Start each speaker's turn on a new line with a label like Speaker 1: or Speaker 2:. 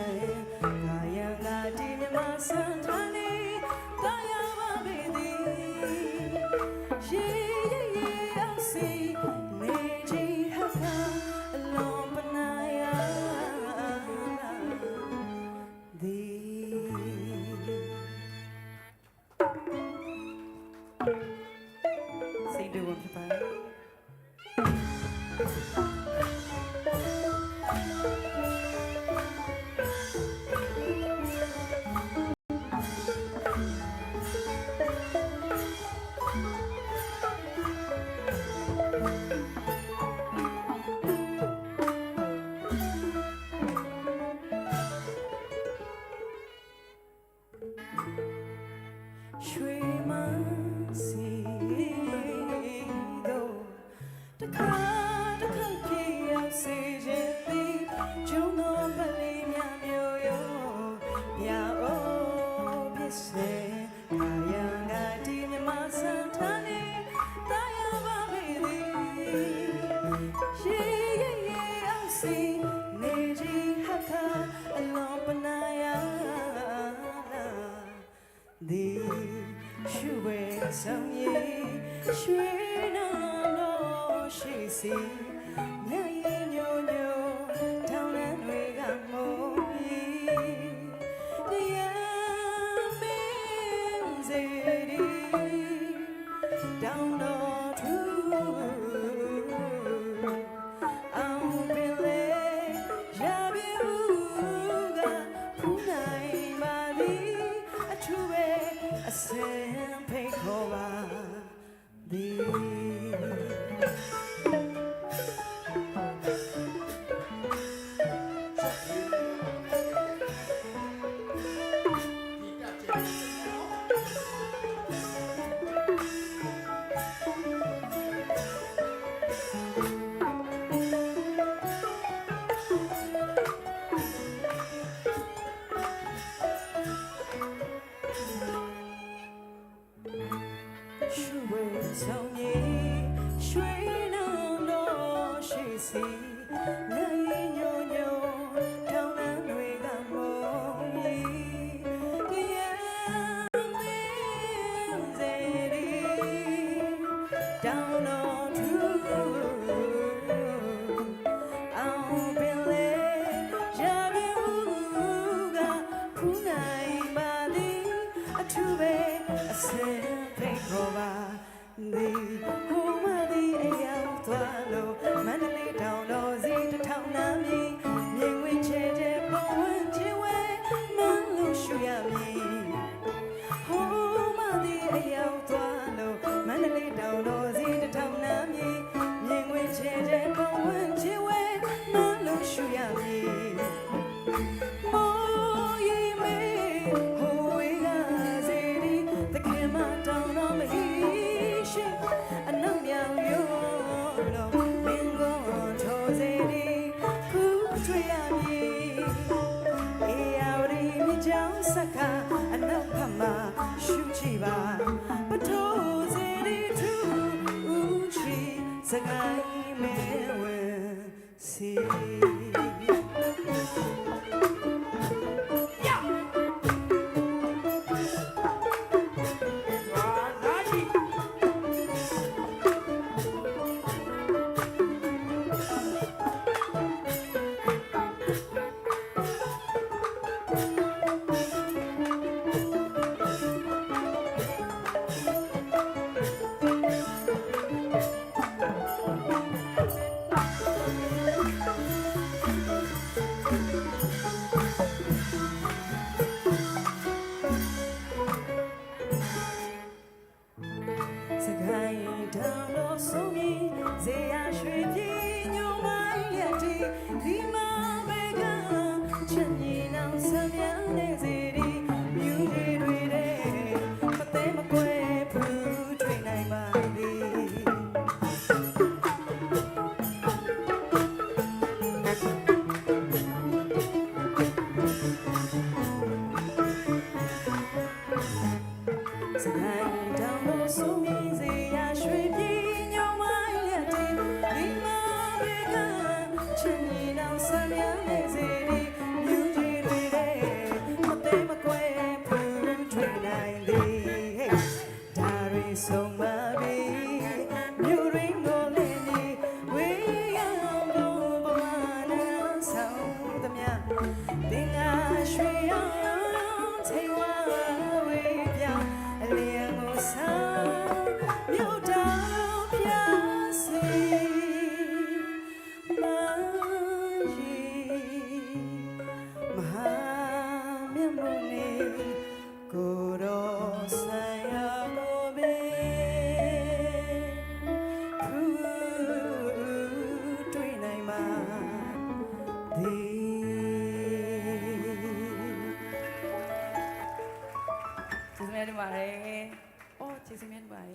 Speaker 1: ငါရန်ကဒီမြမဆန်တန်နေတာယာပါပြီသည်ရေရေရေအောင်စီနေကြီးဟာကအလုံးပနာယာဒီစိတ်တူဝင်ဖြစ်ပါ Thank you. ရွှေမ ရွှေနာလို့ရှိစီ ရွှေဆောင်ကြီးရွှေနောင်တော်ရှိစီ စက္ကအနောက်ဘက်မှာရှုကြည့်ပါပထိုးစီရီထူဦးချီစကိုင်းမဲဝဲစီ ကျေးဇူးများ